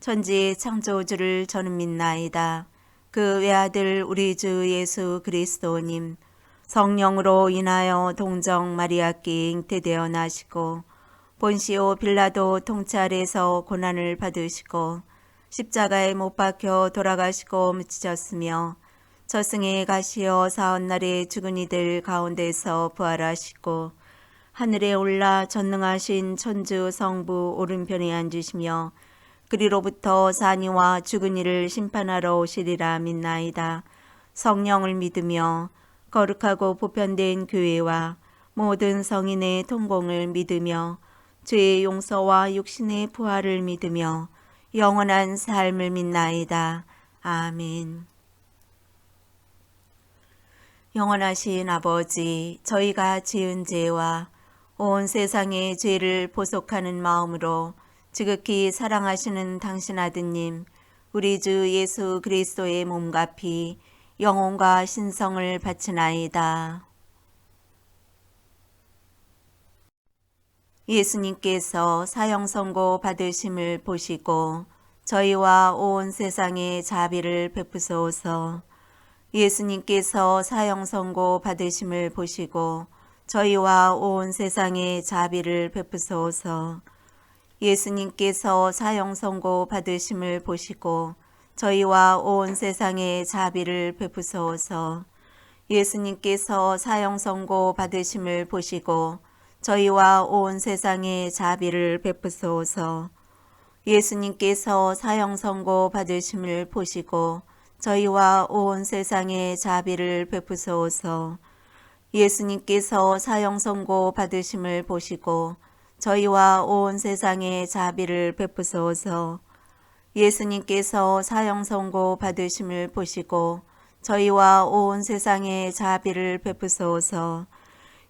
천지의 창조주를 저는 믿나이다. 그 외아들 우리 주 예수 그리스도님 성령으로 인하여 동정 마리아께 잉태되어 나시고 본시오 빌라도 통찰에서 고난을 받으시고 십자가에 못 박혀 돌아가시고 묻히셨으며 저승에 가시어 사헌날에 죽은 이들 가운데서 부활하시고 하늘에 올라 전능하신 천주 성부 오른편에 앉으시며 그리로부터 산이와 죽은 이를 심판하러 오시리라 믿나이다. 성령을 믿으며 거룩하고 보편된 교회와 모든 성인의 통공을 믿으며 죄의 용서와 육신의 부활을 믿으며 영원한 삶을 믿나이다. 아멘. 영원하신 아버지, 저희가 지은 죄와 온 세상의 죄를 보속하는 마음으로 지극히 사랑하시는 당신 아드님, 우리 주 예수 그리스도의 몸과 피, 영혼과 신성을 바치나이다. 예수님께서 사형 선고 받으심을 보시고 저희와 온 세상에 자비를 베푸소서. 예수님께서 사형 선고 받으심을 보시고 저희와 온 세상에 자비를 베푸소서. 예수님께서 사형 선고 받으심을 보시고 저희와 온 세상에 자비를 베푸소서. 예수님께서 사형 선고 받으심을 보시고 저희와 온 세상에 자비를 베푸소서. 예수님께서 사형 선고 받으심을 보시고 저희와 온 세상에 자비를 베푸소서. 예수님께서 사형 선고 받으심을 보시고 저희와 온 세상에 자비를 베푸소서. 예수님께서 사형 선고 받으심을 보시고 저희와 온 세상에 자비를 베푸소서.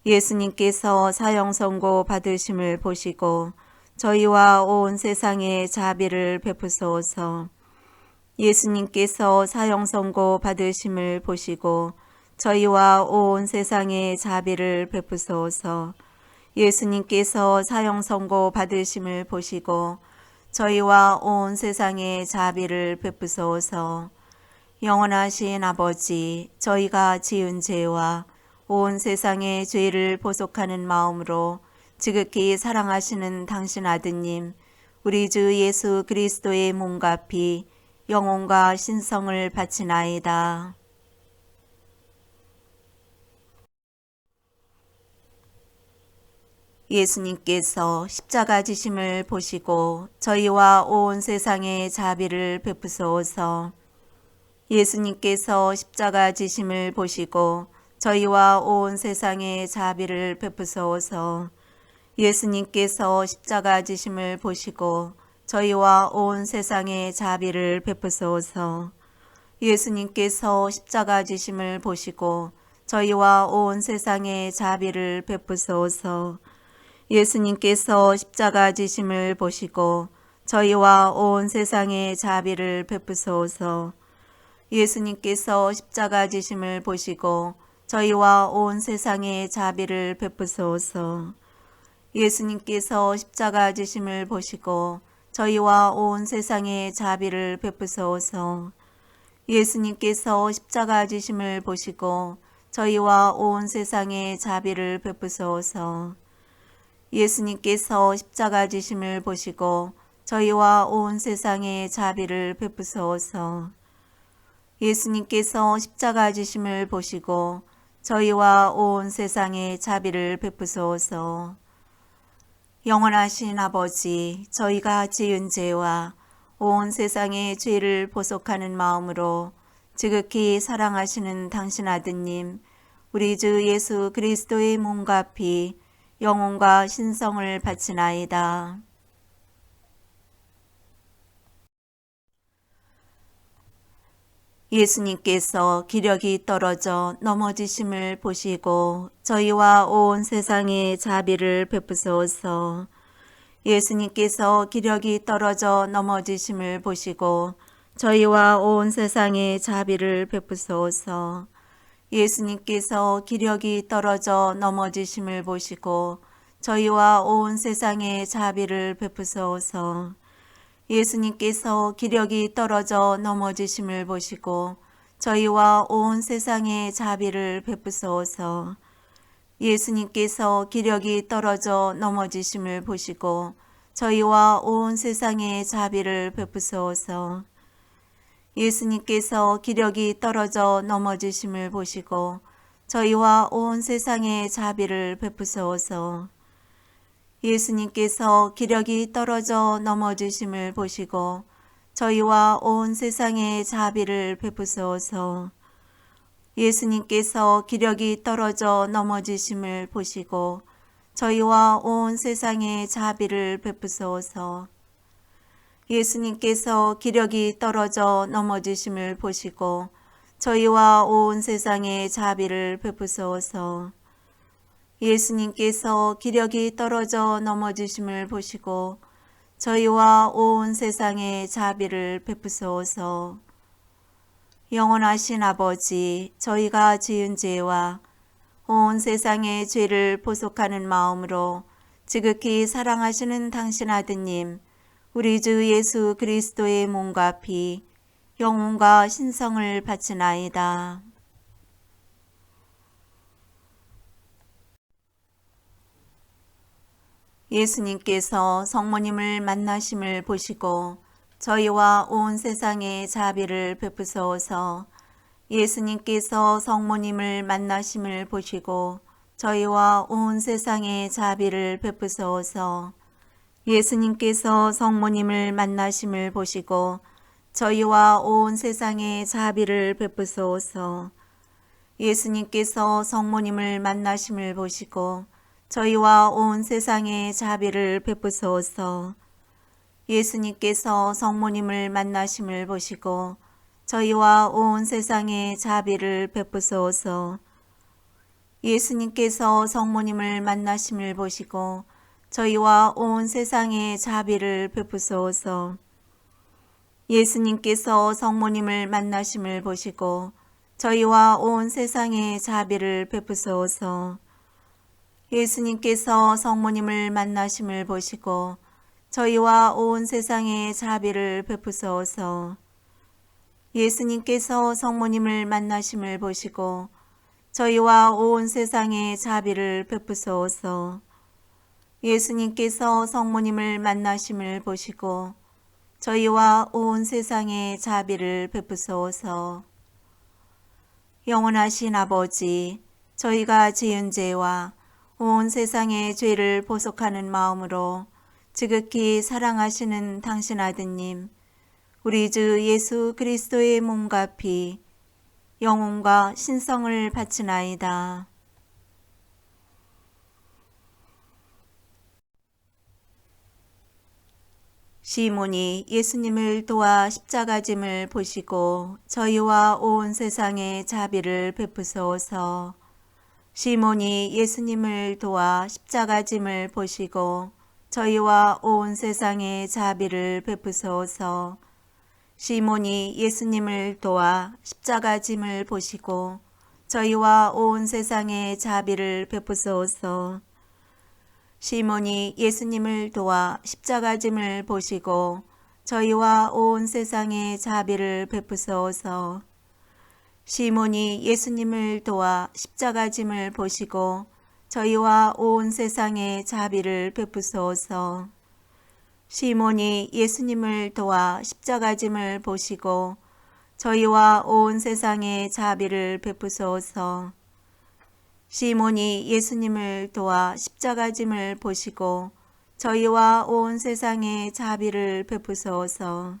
예수님께서 사형 선고 받으심을 보시고 저희와 온 세상에 자비를 베푸소서. 예수님께서 사형 선고 받으심을 보시고 저희와 온 세상에 자비를 베푸소서. 예수님께서 사형 선고 받으심을 보시고 저희와 온 세상에 자비를 베푸소서. 영원하신 아버지, 저희가 지은 죄와 온 세상의 죄를 보속하는 마음으로 지극히 사랑하시는 당신 아드님, 우리 주 예수 그리스도의 몸과 피, 영혼과 신성을 바치나이다. 예수님께서 십자가 지심을 보시고 저희와 온 세상에 자비를 베푸소서. 예수님께서 십자가 지심을 보시고 저희와 온 세상에 자비를 베푸소서. 예수님께서 십자가 지심을 보시고 저희와 온 세상에 자비를 베푸소서. 예수님께서 십자가 지심을 보시고 저희와 온 세상에 자비를 베푸소서. 예수님께서 십자가 지심을 보시고 저희와 온 세상에 자비를 베푸소서. 예수님께서 십자가 지심을 보시고 저희와 온 세상에 자비를 베푸소서. 예수님께서 십자가 지심을 보시고 저희와 온 세상에 자비를 베푸소서. 예수님께서 십자가 지심을 보시고 저희와 온 세상에 자비를 베푸소서. 예수님께서 십자가 지심을 보시고 저희와 온 세상에 자비를 베푸소서. 예수님께서 십자가 지심을 보시고 저희와 온 세상에 자비를 베푸소서. 영원하신 아버지, 저희가 지은 죄와 온 세상의 죄를 보속하는 마음으로 지극히 사랑하시는 당신 아드님, 우리 주 예수 그리스도의 몸과 피, 영혼과 신성을 바치나이다. 예수님께서 기력이 떨어져 넘어지심을 보시고 저희와 온 세상에 자비를 베푸소서. 예수님께서 기력이 떨어져 넘어지심을 보시고 저희와 온 세상에 자비를 베푸소서. 예수님께서 기력이 떨어져 넘어지심을 보시고 저희와 온 세상에 자비를 베푸소서. 예수님께서 기력이 떨어져 넘어지심을 보시고 저희와 온 세상에 자비를 베푸소서. 예수님께서 기력이 떨어져 넘어지심을 보시고 저희와 온 세상에 자비를 베푸소서. 예수님께서 기력이 떨어져 넘어지심을 보시고 저희와 온 세상에 자비를 베푸소서. 예수님께서 기력이 떨어져 넘어지심을 보시고 저희와 온 세상에 자비를 베푸소서. 예수님께서 기력이 떨어져 넘어지심을 보시고 저희와 온 세상에 자비를 베푸소서. 예수님께서 기력이 떨어져 넘어지심을 보시고 저희와 온 세상에 자비를 베푸소서. 예수님께서 기력이 떨어져 넘어지심을 보시고 저희와 온 세상에 자비를 베푸소서. 영원하신 아버지, 저희가 지은 죄와 온 세상의 죄를 보속하는 마음으로 지극히 사랑하시는 당신 아드님, 우리 주 예수 그리스도의 몸과 피, 영혼과 신성을 바치나이다. 예수님께서 성모님을 만나심을 보시고 저희와 온 세상에 자비를 베푸소서 예수님께서 성모님을 만나심을 보시고 저희와 온 세상에 자비를 베푸소서 예수님께서 성모님을 만나심을 보시고 저희와 온 세상에 자비를 베푸소서 예수님께서 성모님을 만나심을 보시고 저희와 온 세상에 자비를 베푸소서. 예수님께서 성모님을 만나심을 보시고 저희와 온 세상에 자비를 베푸소서. 예수님께서 성모님을 만나심을 보시고 저희와 온 세상에 자비를 베푸소서. 예수님께서 성모님을 만나심을 보시고 저희와 온 세상에 자비를 베푸소서. 예수님께서 성모님을 만나심을 보시고 저희와 온 세상에 자비를 베푸소서. 예수님께서 성모님을 만나심을 보시고 저희와 온 세상에 자비를 베푸소서. 예수님께서 성모님을 만나심을 보시고 저희와 온 세상에 자비를 베푸소서. 영원하신 아버지, 저희가 지은 죄와 온 세상의 죄를 보속하는 마음으로 지극히 사랑하시는 당신 아드님, 우리 주 예수 그리스도의 몸과 피, 영혼과 신성을 바치나이다. 시몬이 예수님을 도와 십자가 짐을 보시고 저희와 온 세상에 자비를 베푸소서. 시몬이 예수님을 도와 십자가 짐을 보시고 저희와 온 세상에 자비를 베푸소서. 시몬이 예수님을 도와 십자가 짐을 보시고 저희와 온 세상에 자비를 베푸소서. 시몬이 예수님을 도와 십자가 짐을 보시고 저희와 온 세상에 자비를 베푸소서. 시몬이 예수님을 도와 십자가 짐을 보시고 저희와 온 세상에 자비를 베푸소서. 시몬이 예수님을 도와 십자가 짐을 보시고 저희와 온 세상에 자비를 베푸소서. 시몬이 예수님을 도와 십자가 짐을 보시고 저희와 온 세상에 자비를 베푸소서.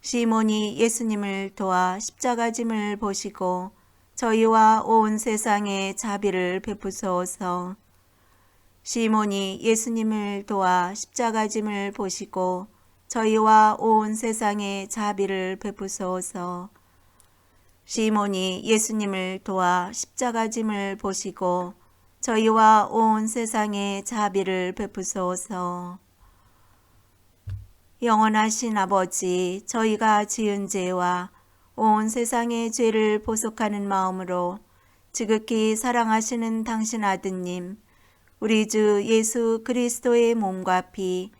시몬이 예수님을 도와 십자가 짐을 보시고 저희와 온 세상에 자비를 베푸소서. 시몬이 예수님을 도와 십자가 짐을 보시고 저희와 온 세상에 자비를 베푸소서. 시몬이 예수님을 도와 십자가 짐을 보시고 저희와 온 세상에 자비를 베푸소서. 영원하신 아버지, 저희가 지은 죄와 온 세상의 죄를 보속하는 마음으로 지극히 사랑하시는 당신 아드님, 우리 주 예수 그리스도의 몸과 피,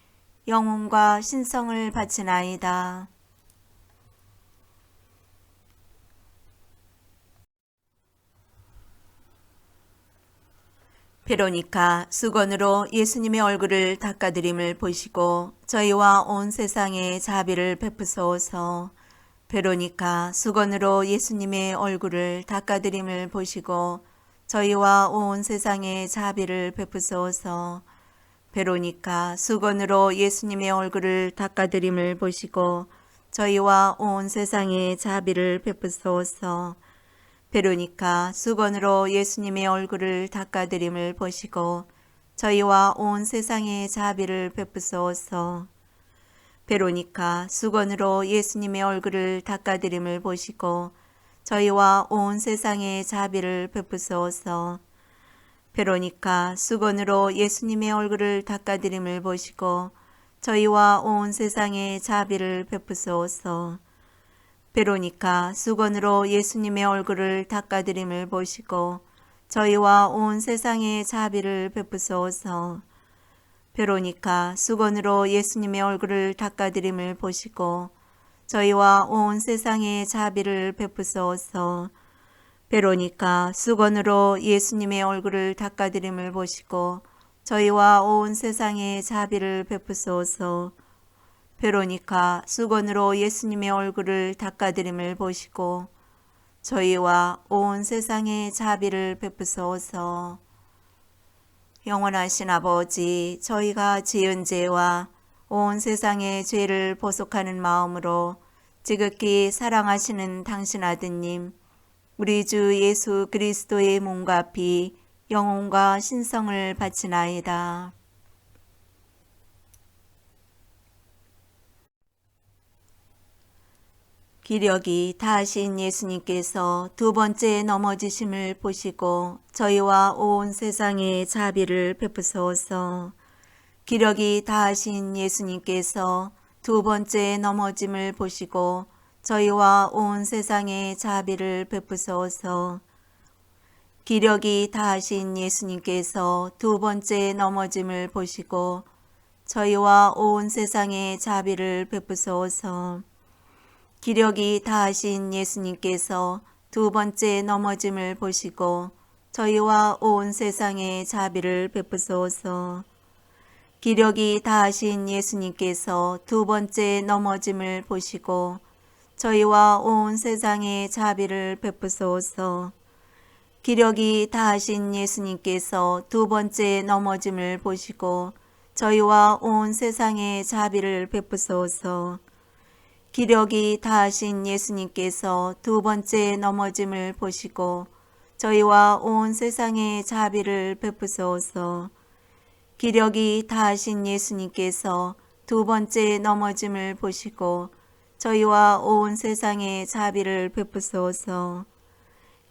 영혼과 신성을 바치나이다. 베로니카 수건으로 예수님의 얼굴을 닦아드림을 보시고 저희와 온 세상에 자비를 베푸소서. 베로니카 수건으로 예수님의 얼굴을 닦아드림을 보시고 저희와 온 세상에 자비를 베푸소서. 베로니카 수건으로 예수님의 얼굴을 닦아드림을 보시고 저희와 온 세상에 자비를 베푸소서. 베로니카 수건으로 예수님의 얼굴을 닦아드림을 보시고 저희와 온 세상에 자비를 베푸소서. 베로니카 수건으로 예수님의 얼굴을 닦아드림을 보시고 저희와 온 세상에 자비를 베푸소서. 베로니카 수건으로 예수님의 얼굴을 닦아드림을 보시고 저희와 온 세상에 자비를 베푸소서. 베로니카 수건으로 예수님의 얼굴을 닦아드림을 보시고 저희와 온 세상에 자비를 베푸소서. 베로니카 수건으로 예수님의 얼굴을 닦아드림을 보시고 저희와 온 세상에 자비를 베푸소서. 베로니카 수건으로 예수님의 얼굴을 닦아드림을 보시고 저희와 온 세상에 자비를 베푸소서. 베로니카 수건으로 예수님의 얼굴을 닦아드림을 보시고 저희와 온 세상에 자비를 베푸소서. 영원하신 아버지, 저희가 지은 죄와 온 세상의 죄를 보속하는 마음으로 지극히 사랑하시는 당신 아드님, 우리 주 예수 그리스도의 몸과 피, 영혼과 신성을 바치나이다. 기력이 다하신 예수님께서 두 번째 넘어지심을 보시고 저희와 온 세상에 자비를 베푸소서. 기력이 다하신 예수님께서 두 번째 넘어짐을 보시고 저희와 온 세상에 자비를 베푸소서. 기력이 다하신 예수님께서 두 번째 넘어짐을 보시고 저희와 온 세상에 자비를 베푸소서. 기력이 다하신 예수님께서 두 번째 넘어짐을 보시고 저희와 온 세상에 자비를 베푸소서. 기력이 다하신 예수님께서 두 번째 넘어짐을 보시고 저희와 온 세상에 자비를 베푸소서. 기력이 다하신 예수님께서 두 번째 넘어짐을 보시고 저희와 온 세상에 자비를 베푸소서. 기력이 다하신 예수님께서 두 번째 넘어짐을 보시고 저희와 온 세상에 자비를 베푸소서. 기력이 다하신 예수님께서 두 번째 넘어짐을 보시고 저희와 온 세상에 자비를 베푸소서.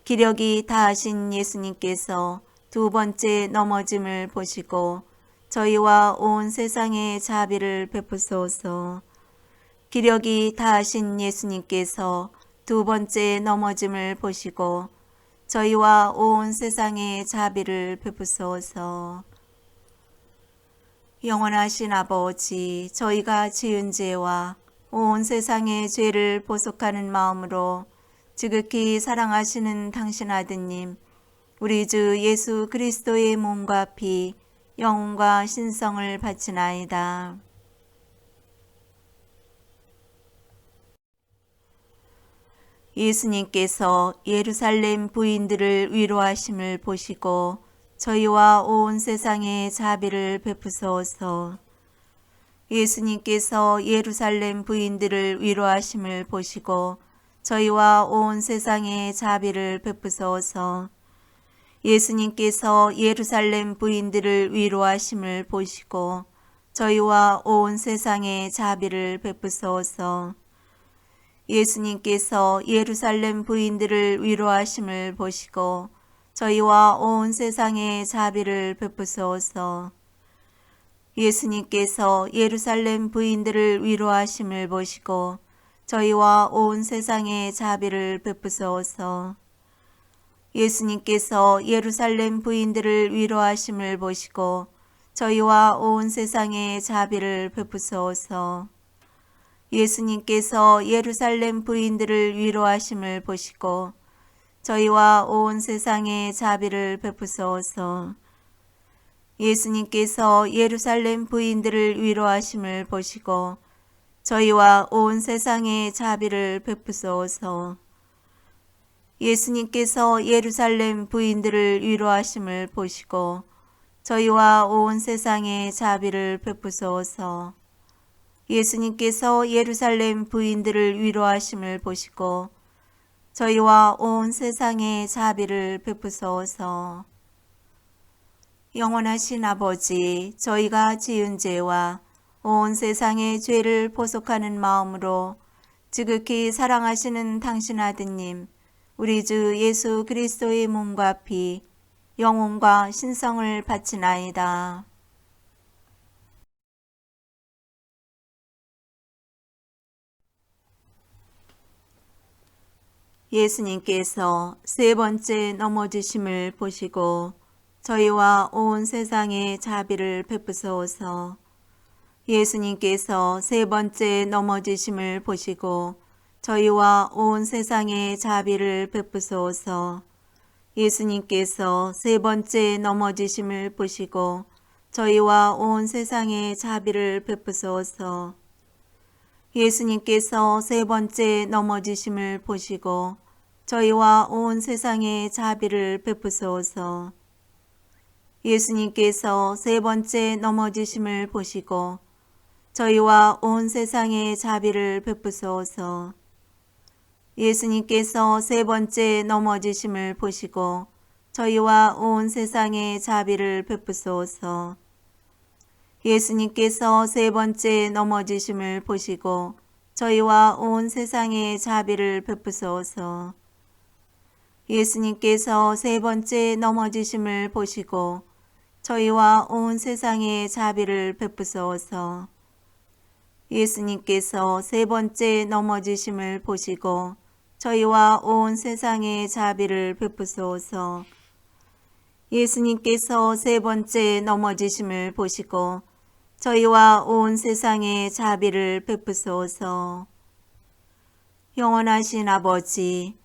기력이 다하신 예수님께서 두 번째 넘어짐을 보시고 저희와 온 세상에 자비를 베푸소서. 기력이 다하신 예수님께서 두 번째 넘어짐을 보시고 저희와 온 세상에 자비를 베푸소서. 영원하신 아버지, 저희가 지은 죄와 온 세상의 죄를 보속하는 마음으로 지극히 사랑하시는 당신 아드님, 우리 주 예수 그리스도의 몸과 피, 영혼과 신성을 바치나이다. 예수님께서 예루살렘 부인들을 위로하심을 보시고 저희와 온 세상에 자비를 베푸소서. 예수님께서 예루살렘 부인들을 위로하심을 보시고 저희와 온 세상에 자비를 베푸소서. 예수님께서 예루살렘 부인들을 위로하심을 보시고 저희와 온 세상에 자비를 베푸소서. 예수님께서 예루살렘 부인들을 위로하심을 보시고 저희와 온 세상에 자비를 베푸소서. 예수님께서 예루살렘 부인들을 위로하심을 보시고 저희와 온 세상에 자비를 베푸소서. 예수님께서 예루살렘 부인들을 위로하심을 보시고 저희와 온 세상에 자비를 베푸소서. 예수님께서 예루살렘 부인들을 위로하심을 보시고 저희와 온 세상에 자비를 베푸소서. 예수님께서 예루살렘 부인들을 위로하심을 보시고 저희와 온 세상에 자비를 베푸소서. 예수님께서 예루살렘 부인들을 위로하심을 보시고 저희와 온 세상에 자비를 베푸소서. 예수님께서 예루살렘 부인들을 위로하심을 보시고 저희와 온 세상에 자비를 베푸소서. 영원하신 아버지, 저희가 지은 죄와 온 세상의 죄를 보속하는 마음으로 지극히 사랑하시는 당신 아드님, 우리 주 예수 그리스도의 몸과 피, 영혼과 신성을 바치나이다. 예수님께서 세 번째 넘어지심을 보시고 저희와 온 세상에 자비를 베푸소서. 예수님께서 세 번째 넘어지심을 보시고 저희와 온 세상에 자비를 베푸소서. 예수님께서 세 번째 넘어지심을 보시고 저희와 온 세상에 자비를 베푸소서. 예수님께서 세 번째 넘어지심을 보시고 저희와 온 세상에 자비를 베푸소서. 예수님께서 세 번째 넘어지심을 보시고 저희와 온 세상에 자비를 베푸소서. 예수님께서 세 번째 넘어지심을 보시고 저희와 온 세상에 자비를 베푸소서. 예수님께서 세 번째 넘어지심을 보시고 저희와 온 세상에 자비를 베푸소서. 예수님께서 세 번째 넘어지심을 보시고 저희와 온 세상에 자비를 베푸소서. 예수님께서 세 번째 넘어지심을 보시고 저희와 온 세상에 자비를 베푸소서. 예수님께서 세 번째 넘어지심을 보시고 저희와 온 세상에 자비를 베푸소서. 영원하신 아버지,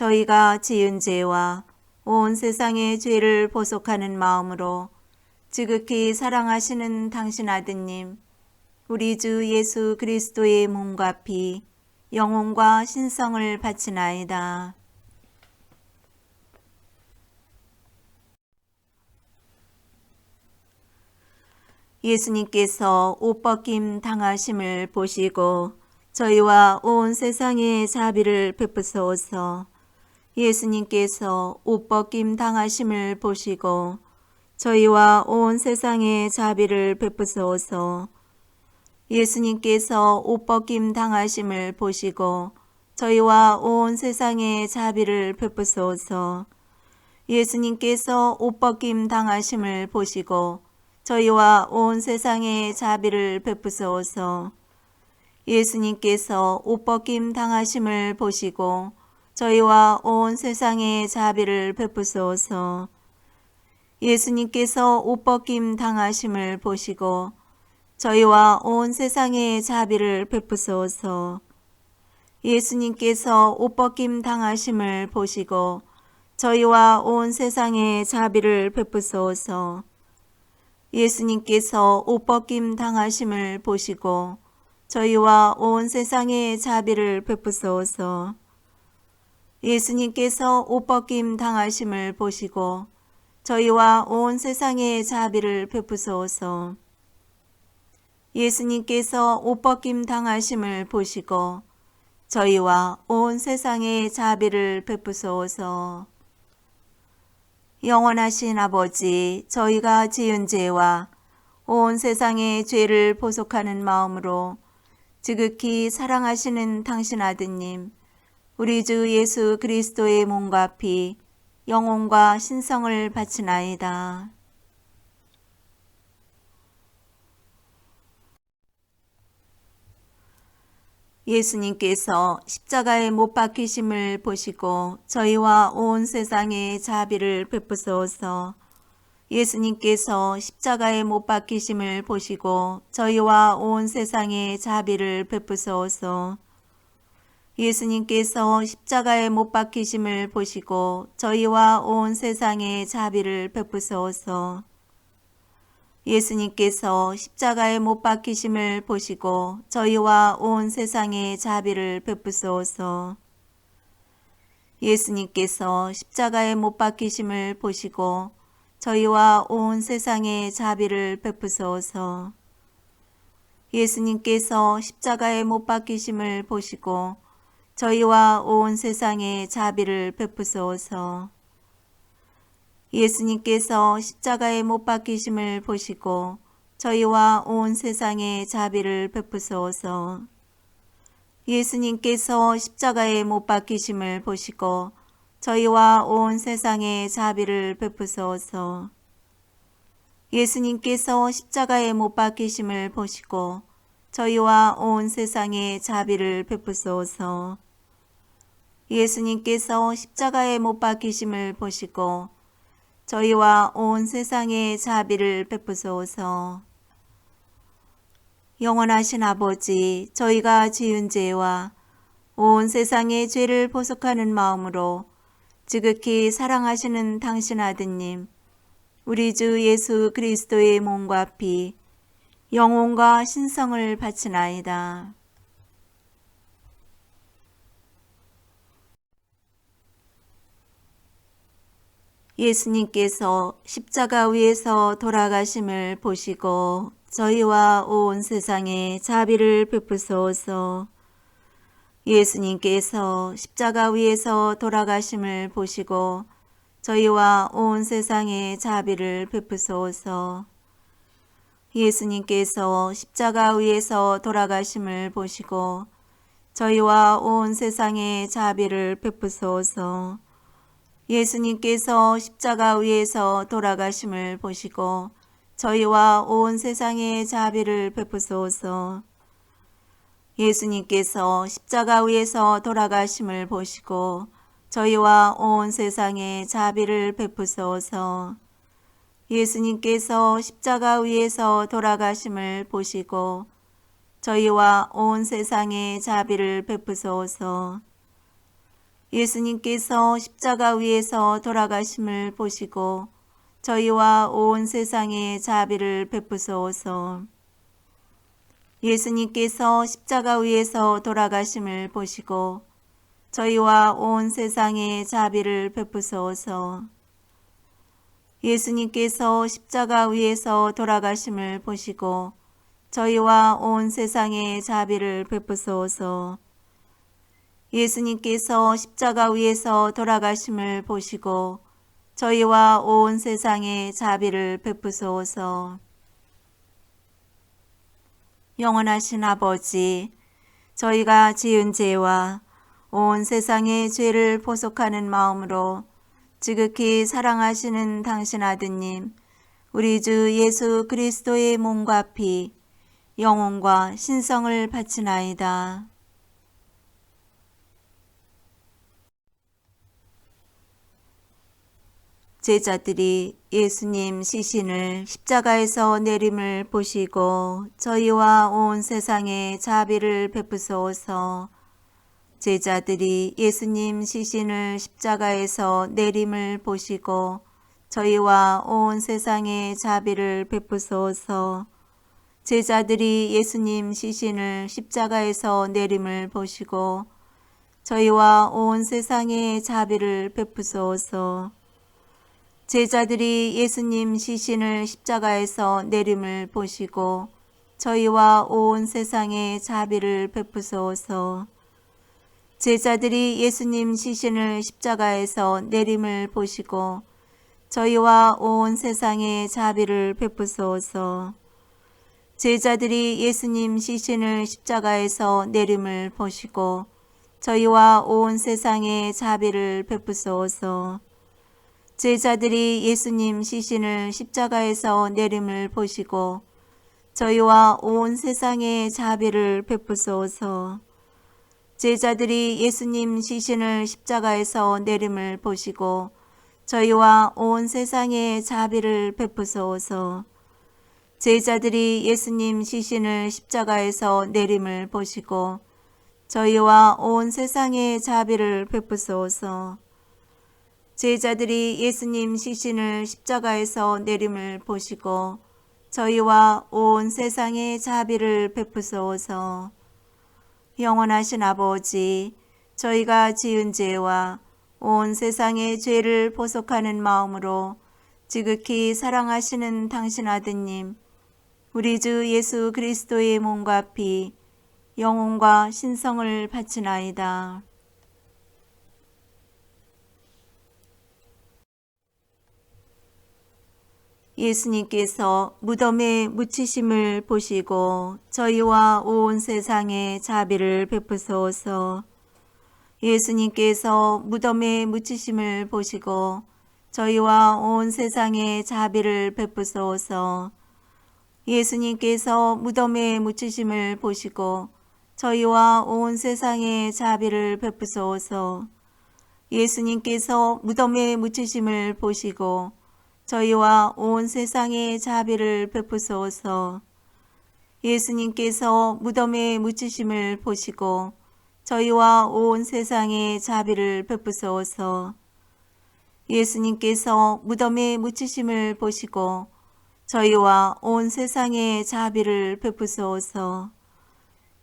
저희가 지은 죄와 온 세상의 죄를 보속하는 마음으로 지극히 사랑하시는 당신 아드님, 우리 주 예수 그리스도의 몸과 피, 영혼과 신성을 바치나이다. 예수님께서 옷 벗김 당하심을 보시고 저희와 온 세상에 자비를 베푸소서. 예수님께서 옷 벗김 당하심을 보시고 저희와 온 세상에 자비를 베푸소서. 예수님께서 옷 벗김 당하심을 보시고 저희와 온 세상에 자비를 베푸소서. 예수님께서 옷 벗김 당하심을 보시고 저희와 온 세상에 자비를 베푸소서. 예수님께서 옷 벗김 당하심을 보시고 저희와 온 세상에 자비를 베푸소서. 예수님께서 옷 벗김 당하심을 보시고 저희와 온 세상에 자비를 베푸소서. 예수님께서 옷 벗김 당하심을 보시고 저희와 온 세상에 자비를 베푸소서. 예수님께서 옷 벗김 당하심을 보시고 저희와 온 세상에 자비를 베푸소서. 예수님께서 옷벗김 당하심을 보시고 저희와 온 세상에 자비를 베푸소서. 예수님께서 옷벗김 당하심을 보시고 저희와 온 세상에 자비를 베푸소서. 영원하신 아버지, 저희가 지은 죄와 온 세상의 죄를 보속하는 마음으로 지극히 사랑하시는 당신 아드님, 우리 주 예수 그리스도의 몸과 피, 영혼과 신성을 바치나이다. 예수님께서 십자가에 못 박히심을 보시고 저희와 온 세상에 자비를 베푸소서. 예수님께서 십자가에 못 박히심을 보시고 저희와 온 세상에 자비를 베푸소서. 예수님께서 십자가에 못 박히심을 보시고 저희와 온 세상에 자비를 베푸소서. 예수님께서 십자가에 못 박히심을 보시고 저희와 온 세상에 자비를 베푸소서. 예수님께서 십자가에 못 박히심을 보시고 저희와 온 세상에 자비를 베푸소서. 예수님께서 십자가에 못 박히심을 보시고 저희와 온 세상에 자비를 베푸소서. 예수님께서 십자가에 못 박히심을 보시고 저희와 온 세상에 자비를 베푸소서. 예수님께서 십자가에 못 박히심을 보시고 저희와 온 세상에 자비를 베푸소서. 예수님께서 십자가에 못 박히심을 보시고 저희와 온 세상에 자비를 베푸소서. 예수님께서 십자가에 못 박히심을 보시고 저희와 온 세상에 자비를 베푸소서. 영원하신 아버지, 저희가 지은 죄와 온 세상의 죄를 보속하는 마음으로 지극히 사랑하시는 당신 아드님, 우리 주 예수 그리스도의 몸과 피, 영혼과 신성을 바치나이다. 예수님께서 십자가 위에서 돌아가심을 보시고 저희와 온 세상에 자비를 베푸소서. 예수님께서 십자가 위에서 돌아가심을 보시고 저희와 온 세상에 자비를 베푸소서. 예수님께서 십자가 위에서 돌아가심을 보시고 저희와 온 세상에 자비를 베푸소서. 예수님께서 십자가 위에서 돌아가심을 보시고 저희와 온 세상에 자비를 베푸소서. 예수님께서 십자가 위에서 돌아가심을 보시고 저희와 온 세상에 자비를 베푸소서. 예수님께서 십자가 위에서 돌아가심을 보시고 저희와 온 세상에 자비를 베푸소서. 예수님께서 십자가 위에서 돌아가심을 보시고 저희와 온 세상에 자비를 베푸소서. 예수님께서 십자가 위에서 돌아가심을 보시고 저희와 온 세상에 자비를 베푸소서. 예수님께서 십자가 위에서 돌아가심을 보시고 저희와 온 세상에 자비를 베푸소서. 예수님께서 십자가 위에서 돌아가심을 보시고 저희와 온 세상에 자비를 베푸소서. 영원하신 아버지, 저희가 지은 죄와 온 세상의 죄를 보속하는 마음으로 지극히 사랑하시는 당신 아드님, 우리 주 예수 그리스도의 몸과 피, 영혼과 신성을 바치나이다. 제자들이 예수님 시신을 십자가에서 내림을 보시고 저희와 온 세상에 자비를 베푸소서 제자들이 예수님 시신을 십자가에서 내림을 보시고 저희와 온 세상에 자비를 베푸소서 제자들이 예수님 시신을 십자가에서 내림을 보시고 저희와 온 세상에 자비를 베푸소서. 제자들이 예수님 시신을 십자가에서 내림을 보시고 저희와 온 세상에 자비를 베푸소서. 제자들이 예수님 시신을 십자가에서 내림을 보시고 저희와 온 세상에 자비를 베푸소서. 제자들이 예수님 시신을 십자가에서 내림을 보시고 저희와 온 세상에 자비를 베푸소서. 제자들이 예수님 시신을 십자가에서 내림을 보시고 저희와 온 세상에 자비를 베푸소서. 제자들이 예수님 시신을 십자가에서 내림을 보시고 저희와 온 세상에 자비를 베푸소서. 제자들이 예수님 시신을 십자가에서 내림을 보시고 저희와 온 세상에 자비를 베푸소서. 제자들이 예수님 시신을 십자가에서 내림을 보시고 저희와 온 세상에 자비를 베푸소서. 영원하신 아버지, 저희가 지은 죄와 온 세상의 죄를 보속하는 마음으로 지극히 사랑하시는 당신 아드님, 우리 주 예수 그리스도의 몸과 피, 영혼과 신성을 바치나이다. 예수님께서 무덤에 묻히심을 보시고 저희와 온 세상에 자비를 베푸소서. 예수님께서 무덤에 묻히심을 보시고 저희와 온 세상에 자비를 베푸소서. 예수님께서 무덤에 묻히심을 보시고 저희와 온 세상에 자비를 베푸소서. 예수님께서 무덤에 묻히심을 보시고 저희와 온 세상에 자비를 베푸소서. 예수님께서 무덤에 묻히심을 보시고 저희와 온 세상에 자비를 베푸소서. 예수님께서 무덤에 묻히심을 보시고 저희와 온 세상에 자비를 베푸소서.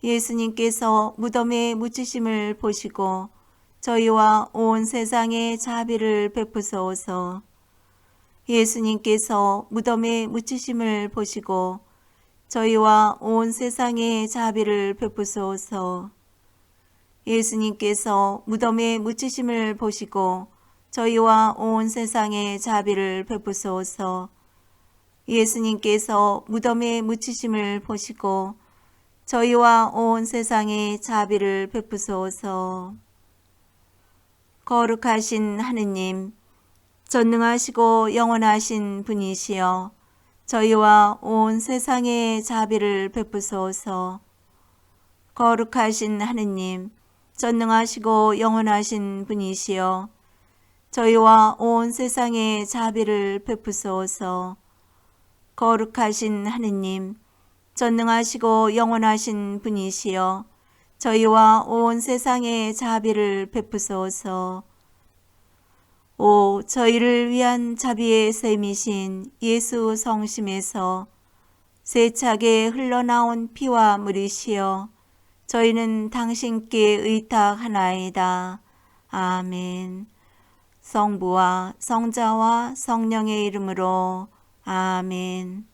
예수님께서 무덤에 묻히심을 보시고 저희와 온 세상에 자비를 베푸소서. 예수님께서 무덤에 묻히심을 보시고 저희와 온 세상에 자비를 베푸소서. 예수님께서 무덤에 묻히심을 보시고 저희와 온 세상에 자비를 베푸소서. 예수님께서 무덤에 묻히심을 보시고 저희와 온 세상에 자비를 베푸소서. 거룩하신 하느님, 전능하시고 영원하신 분이시여 저희와 온 세상에 자비를 베푸소서. 거룩하신 하느님, 전능하시고 영원하신 분이시여 저희와 온 세상에 자비를 베푸소서. 거룩하신 하느님, 전능하시고 영원하신 분이시여 저희와 온 세상에 자비를 베푸소서. 오 저희를 위한 자비의 셈이신 예수 성심에서 세차게 흘러나온 피와 물이시여 저희는 당신께 의탁하나이다. 아멘. 성부와 성자와 성령의 이름으로 아멘.